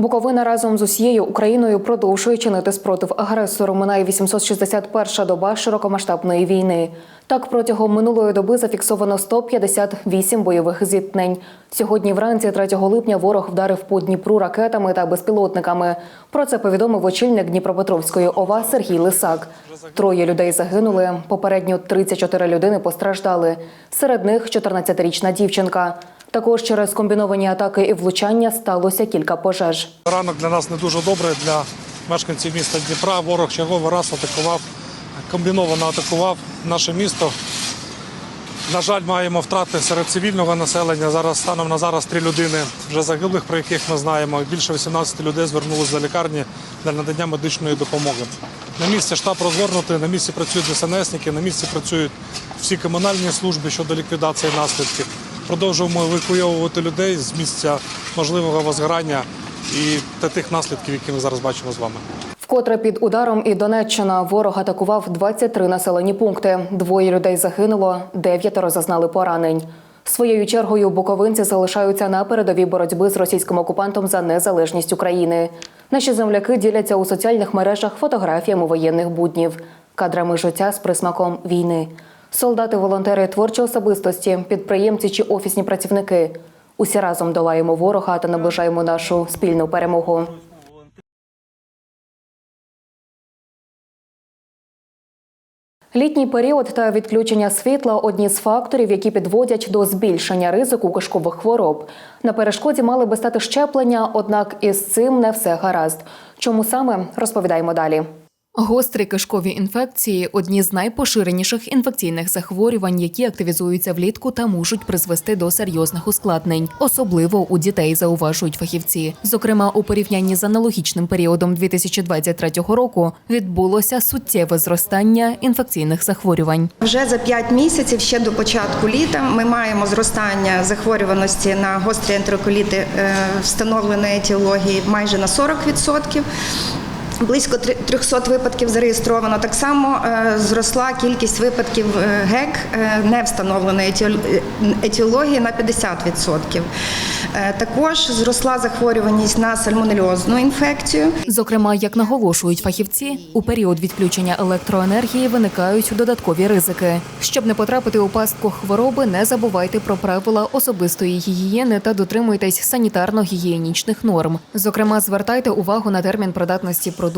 Буковина разом з усією Україною продовжує чинити спротив агресору. Минає 861 доба широкомасштабної війни. Так, протягом минулої доби зафіксовано 158 бойових зіткнень. Сьогодні, вранці, 3 липня, ворог вдарив по Дніпру ракетами та безпілотниками. Про це повідомив очільник Дніпропетровської ОВА Сергій Лисак. Троє людей загинули. Попередньо 34 людини постраждали. Серед них 14-річна дівчинка. Також через комбіновані атаки і влучання сталося кілька пожеж. Ранок для нас не дуже добрий для мешканців міста Дніпра. Ворог черговий раз атакував, комбіновано атакував наше місто. На жаль, маємо втрати серед цивільного населення. Зараз станом на зараз три людини вже загиблих, про яких ми знаємо. Більше 18 людей звернулися до лікарні для надання медичної допомоги. На місці штаб розгорнутий, на місці працюють ДСНСники, на місці працюють всі комунальні служби щодо ліквідації наслідків. Продовжуємо евакуйовувати людей з місця можливого возгорання і та тих наслідків, які ми зараз бачимо з вами. Вкотре під ударом і Донеччина ворог атакував 23 населені пункти. Двоє людей загинуло, дев'ятеро зазнали поранень. Своєю чергою буковинці залишаються на передовій боротьби з російським окупантом за незалежність України. Наші земляки діляться у соціальних мережах фотографіями воєнних буднів, кадрами життя з присмаком війни. Солдати, волонтери, творчі особистості, підприємці чи офісні працівники. Усі разом долаємо ворога та наближаємо нашу спільну перемогу. Літній період та відключення світла одні з факторів, які підводять до збільшення ризику кишкових хвороб. На перешкоді мали би стати щеплення, однак із цим не все гаразд. Чому саме розповідаємо далі. Гострі кишкові інфекції одні з найпоширеніших інфекційних захворювань, які активізуються влітку та можуть призвести до серйозних ускладнень, особливо у дітей, зауважують фахівці. Зокрема, у порівнянні з аналогічним періодом 2023 року відбулося суттєве зростання інфекційних захворювань. Вже за 5 місяців ще до початку літа ми маємо зростання захворюваності на гострі ентероколіти е, встановленої етіології майже на 40%. Близько три- 300 випадків зареєстровано. Так само е, зросла кількість випадків е, ГЕК е, не встановленої етіол- етіології на 50%. Е, Також зросла захворюваність на сальмонельозну інфекцію. Зокрема, як наголошують фахівці, у період відключення електроенергії виникають додаткові ризики. Щоб не потрапити у пастку хвороби, не забувайте про правила особистої гігієни та дотримуйтесь санітарно-гігієнічних норм. Зокрема, звертайте увагу на термін придатності продуктів,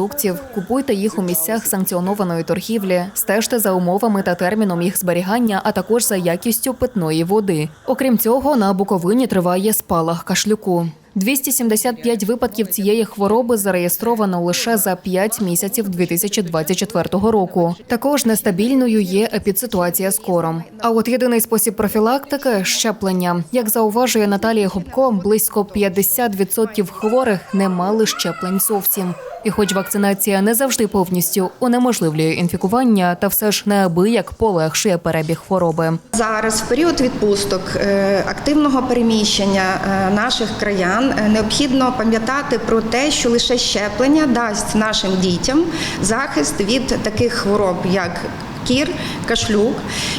купуйте їх у місцях санкціонованої торгівлі, стежте за умовами та терміном їх зберігання, а також за якістю питної води. Окрім цього, на Буковині триває спалах кашлюку. 275 випадків цієї хвороби зареєстровано лише за 5 місяців 2024 року. Також нестабільною є епідситуація з кором. А от єдиний спосіб профілактики щеплення. Як зауважує Наталія Губко, близько 50% хворих не мали щеплень зовсім. І хоч вакцинація не завжди повністю унеможливлює інфікування, та все ж неабияк полегшує перебіг хвороби. Зараз в період відпусток е, активного переміщення е, наших краян е, необхідно пам'ятати про те, що лише щеплення дасть нашим дітям захист від таких хвороб, як кір, кашлюк.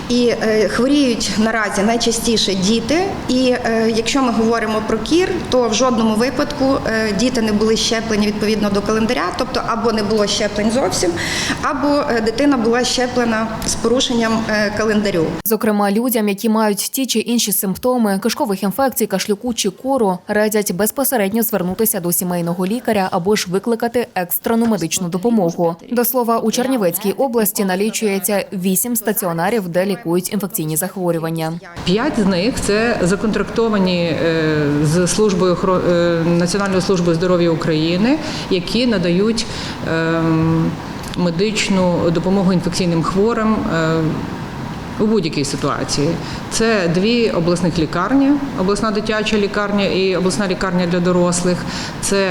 І е, хворіють наразі найчастіше діти. І е, якщо ми говоримо про кір, то в жодному випадку е, діти не були щеплені відповідно до календаря, тобто або не було щеплень зовсім, або дитина була щеплена з порушенням календарю. Зокрема, людям, які мають ті чи інші симптоми кишкових інфекцій, кашлюку чи кору, радять безпосередньо звернутися до сімейного лікаря або ж викликати екстрену медичну допомогу. До слова, у Чернівецькій області налічується вісім стаціонарів, де лікують інфекційні захворювання. П'ять з них це законтрактовані е, з службою е, Національною службою здоров'я України, які надають ем, медичну допомогу інфекційним хворим. е, У будь-якій ситуації це дві обласних лікарні: обласна дитяча лікарня і обласна лікарня для дорослих. Це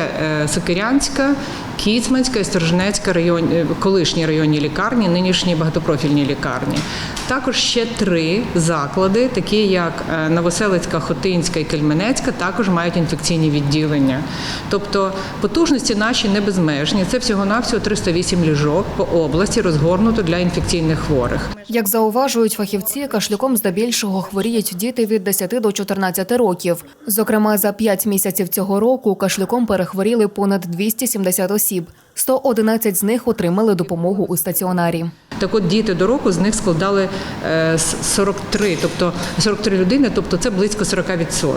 Сокирянська Кіцманська і Сторожнецька район, е, колишні районні лікарні, нинішні багатопрофільні лікарні. Також ще три заклади, такі як е, Новоселицька, Хотинська і Кельменецька, також мають інфекційні відділення. Тобто потужності наші не безмежні. Це всього-навсього 308 ліжок по області розгорнуто для інфекційних хворих. Як зауважують фахівці, кашлюком здебільшого хворіють діти від 10 до 14 років. Зокрема, за 5 місяців цього року кашлюком перехворіли понад 270 осіб. 111 з них отримали допомогу у стаціонарі. Так от діти до року з них складали е, с- 43, тобто 43 людини, тобто це близько 40%.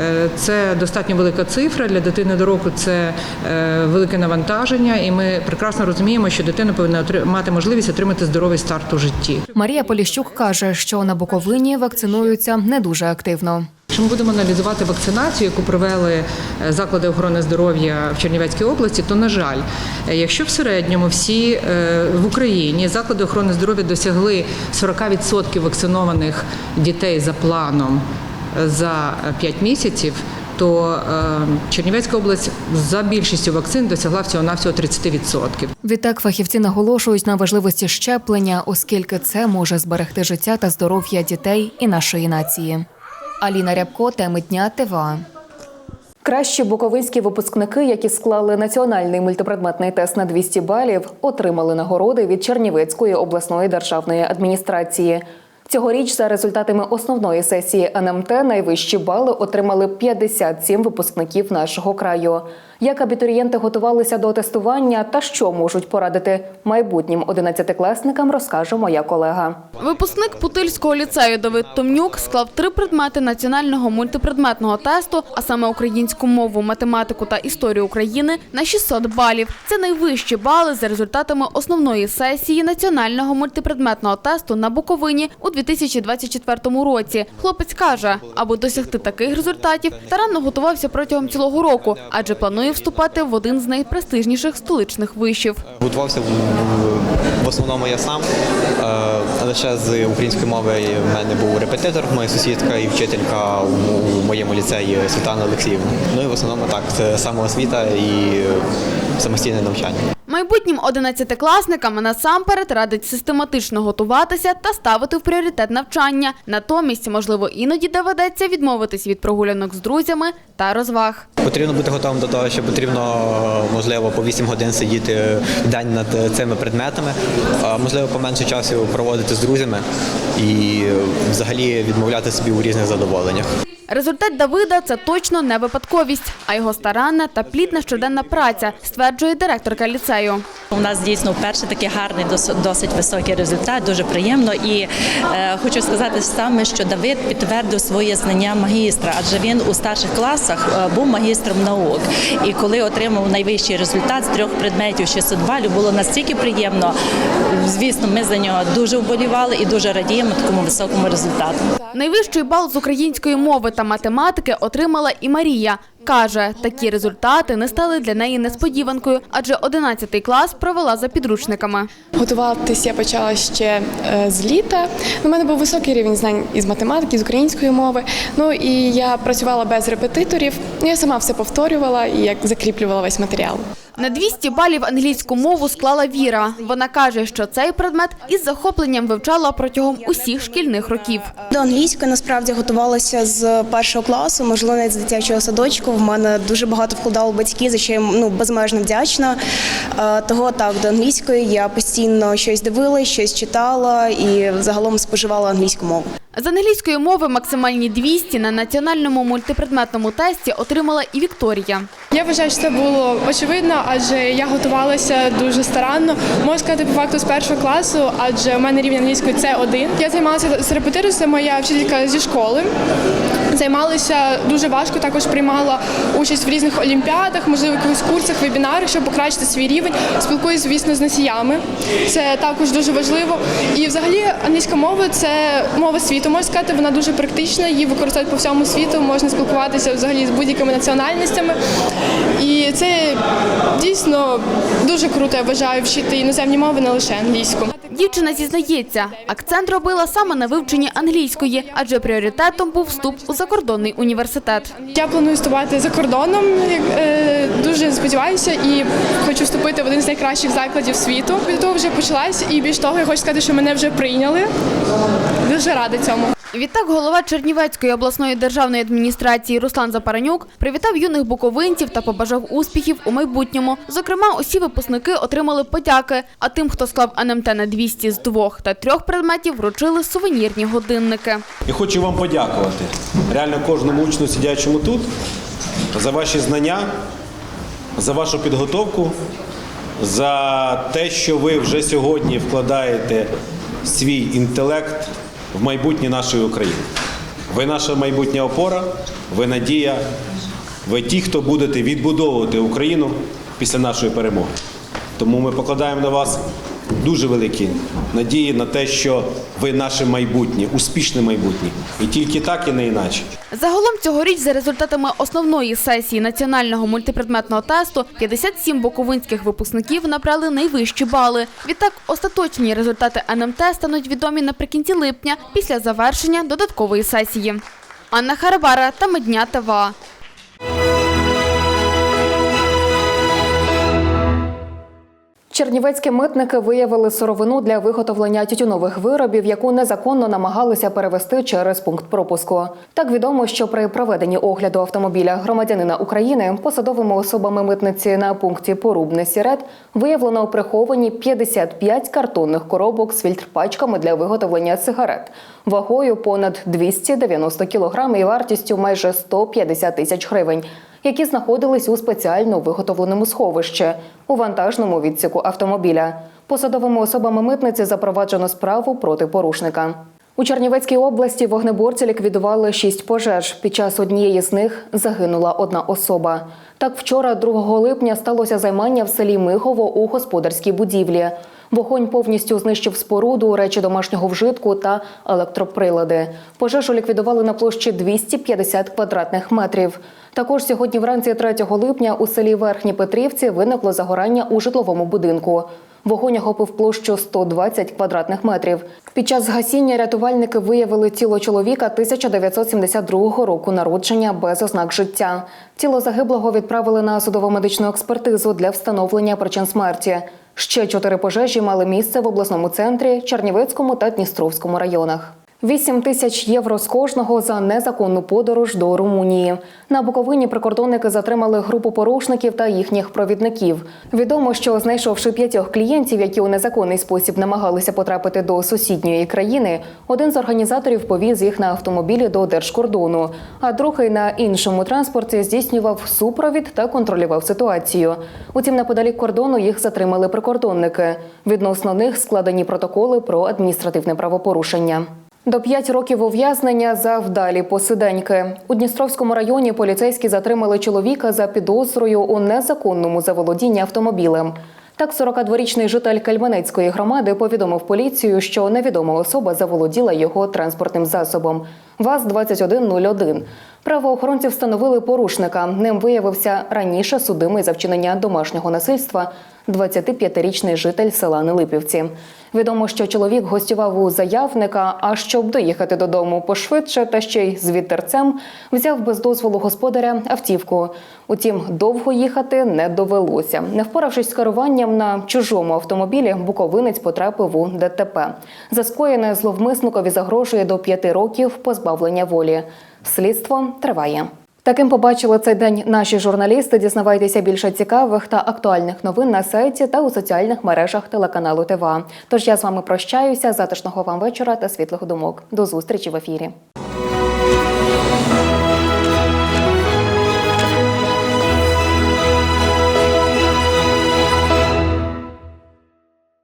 Е, Це достатньо велика цифра для дитини до року. Це е, велике навантаження, і ми прекрасно розуміємо, що дитина повинна мати можливість отримати здоровий старт у житті. Марія Поліщук каже, що на Буковині вакцинуються не дуже активно. Якщо ми будемо аналізувати вакцинацію, яку провели е, заклади охорони здоров'я в Чернівецькій області, то на жаль, е, якщо в середньому всі е, в Україні заклади охорони здоров'я досягли 40% вакцинованих дітей за планом за 5 місяців. То Чернівецька область за більшістю вакцин досягла всього навсього 30%. Відтак фахівці наголошують на важливості щеплення, оскільки це може зберегти життя та здоров'я дітей і нашої нації. Аліна Рябко, теми дня ТВА. Кращі буковинські випускники, які склали національний мультипредметний тест на 200 балів, отримали нагороди від Чернівецької обласної державної адміністрації. Цьогоріч за результатами основної сесії НМТ найвищі бали отримали 57 випускників нашого краю. Як абітурієнти готувалися до тестування та що можуть порадити майбутнім одинадцятикласникам, розкаже моя колега. Випускник Путильського ліцею Давид Томнюк склав три предмети національного мультипредметного тесту, а саме українську мову, математику та історію України на 600 балів. Це найвищі бали за результатами основної сесії національного мультипредметного тесту на Буковині у 2024 році. Хлопець каже, аби досягти таких результатів, старанно готувався протягом цілого року, адже планує вступати в один з найпрестижніших столичних вишів. Готувався в, основному я сам, лише з української мови в мене був репетитор, моя сусідка і вчителька у моєму ліцеї Світлана Олексіївна. Ну і в основному так, це самоосвіта і самостійне навчання. Майбутнім одинадцятикласникам насамперед радить систематично готуватися та ставити в пріоритет навчання. Натомість, можливо, іноді доведеться відмовитись від прогулянок з друзями та розваг. Потрібно бути готовим до того, що потрібно, можливо, по 8 годин сидіти в день над цими предметами, можливо, поменше часу проводити з друзями і взагалі відмовляти собі у різних задоволеннях. Результат Давида це точно не випадковість, а його старанна та плідна щоденна праця, стверджує директорка ліцею. У нас дійсно вперше такий гарний, дос- досить високий результат, дуже приємно. І е, хочу сказати саме, що Давид підтвердив своє знання магістра, адже він у старших класах е, був магістром наук. І коли отримав найвищий результат з трьох предметів 600 балів, було настільки приємно. Звісно, ми за нього дуже вболівали і дуже радіємо такому високому результату. Найвищий бал з української мови та математики отримала і Марія. Каже, такі результати не стали для неї несподіванкою, адже 11 клас провела за підручниками. Готуватися я почала ще е, з літа. У мене був високий рівень знань із математики, з української мови. Ну і я працювала без репетиторів. Ну, Я сама все повторювала і як закріплювала весь матеріал. На 200 балів англійську мову склала Віра. Вона каже, що цей предмет із захопленням вивчала протягом усіх шкільних років. До англійської насправді готувалася з першого класу, можливо, навіть з дитячого садочку. В мене дуже багато вкладали батьки, за що я ну безмежно вдячна. Е, Того так до англійської я постійно щось дивилась, щось читала і загалом споживала англійську мову. З англійської мови максимальні 200 на національному мультипредметному тесті отримала і Вікторія. Я вважаю, що це було очевидно, адже я готувалася дуже старанно. Можу сказати по факту з першого класу, адже у мене рівень англійської це 1 Я займалася з репетитором, це моя вчителька зі школи. Займалася дуже важко, також приймала участь в різних олімпіадах, можливо, якихось курсах, вебінарах, щоб покращити свій рівень. Спілкуюся, звісно, з носіями. Це також дуже важливо. І взагалі англійська мова це мова світу. Можна сказати, вона дуже практична, її використовують по всьому світу. Можна спілкуватися взагалі з будь-якими національностями. І це дійсно дуже круто, я вважаю, вчити іноземні мови, не лише англійську. Дівчина зізнається, акцент робила саме на вивченні англійської, адже пріоритетом був вступ у закордонний університет. Я планую вступати за кордоном. е, Дуже сподіваюся і хочу вступити в один з найкращих закладів світу. Від того вже почалась, і більш того, я хочу сказати, що мене вже прийняли. Дуже рада цьому. Відтак голова Чернівецької обласної державної адміністрації Руслан Запаранюк привітав юних буковинців та побажав успіхів у майбутньому. Зокрема, усі випускники отримали подяки, а тим, хто склав НМТ на 200 з двох та трьох предметів, вручили сувенірні годинники. І хочу вам подякувати реально кожному учню, сидячому тут, за ваші знання, за вашу підготовку, за те, що ви вже сьогодні вкладаєте свій інтелект в майбутнє нашої України. Ви наша майбутня опора, ви надія, ви ті, хто будете відбудовувати Україну після нашої перемоги. Тому ми покладаємо на вас дуже великі надії на те, що ви наше майбутнє, успішне майбутнє. І тільки так, і не іначе. Загалом цьогоріч за результатами основної сесії національного мультипредметного тесту 57 буковинських випускників набрали найвищі бали. Відтак остаточні результати НМТ стануть відомі наприкінці липня після завершення додаткової сесії. Анна Харабара та Медня ТВА. Чернівецькі митники виявили сировину для виготовлення тютюнових виробів, яку незаконно намагалися перевести через пункт пропуску. Так відомо, що при проведенні огляду автомобіля громадянина України посадовими особами митниці на пункті Порубне Сірет виявлено приховані 55 картонних коробок з фільтрпачками для виготовлення сигарет вагою понад 290 кг і вартістю майже 150 тисяч гривень які знаходились у спеціально виготовленому сховищі у вантажному відсіку автомобіля. Посадовими особами митниці запроваджено справу проти порушника. У Чернівецькій області вогнеборці ліквідували шість пожеж. Під час однієї з них загинула одна особа. Так, вчора, 2 липня, сталося займання в селі Михово у господарській будівлі. Вогонь повністю знищив споруду, речі домашнього вжитку та електроприлади. Пожежу ліквідували на площі 250 квадратних метрів. Також сьогодні вранці 3 липня у селі Верхні Петрівці виникло загорання у житловому будинку. Вогонь охопив площу 120 квадратних метрів. Під час згасіння рятувальники виявили тіло чоловіка 1972 року народження без ознак життя. Тіло загиблого відправили на судово-медичну експертизу для встановлення причин смерті. Ще чотири пожежі мали місце в обласному центрі, Чернівецькому та Дністровському районах. 8 тисяч євро з кожного за незаконну подорож до Румунії. На Буковині прикордонники затримали групу порушників та їхніх провідників. Відомо, що знайшовши п'ятьох клієнтів, які у незаконний спосіб намагалися потрапити до сусідньої країни, один з організаторів повіз їх на автомобілі до держкордону, а другий на іншому транспорті здійснював супровід та контролював ситуацію. Утім, неподалік кордону їх затримали прикордонники. Відносно них складені протоколи про адміністративне правопорушення. До п'ять років ув'язнення за вдалі посиденьки. У Дністровському районі поліцейські затримали чоловіка за підозрою у незаконному заволодінні автомобілем. Так, 42-річний житель Кальменецької громади повідомив поліцію, що невідома особа заволоділа його транспортним засобом ВАЗ-2101. Правоохоронці встановили порушника. Ним виявився раніше судимий за вчинення домашнього насильства 25-річний житель села Нелипівці. Відомо, що чоловік гостював у заявника, а щоб доїхати додому пошвидше та ще й з вітерцем, взяв без дозволу господаря автівку. Утім, довго їхати не довелося. Не впоравшись з керуванням на чужому автомобілі, буковинець потрапив у ДТП. За скоєне зловмисникові загрожує до п'яти років позбавлення волі. Слідство триває. Таким побачили цей день наші журналісти. Дізнавайтеся більше цікавих та актуальних новин на сайті та у соціальних мережах телеканалу ТВА. Тож я з вами прощаюся. Затишного вам вечора та світлих думок. До зустрічі в ефірі.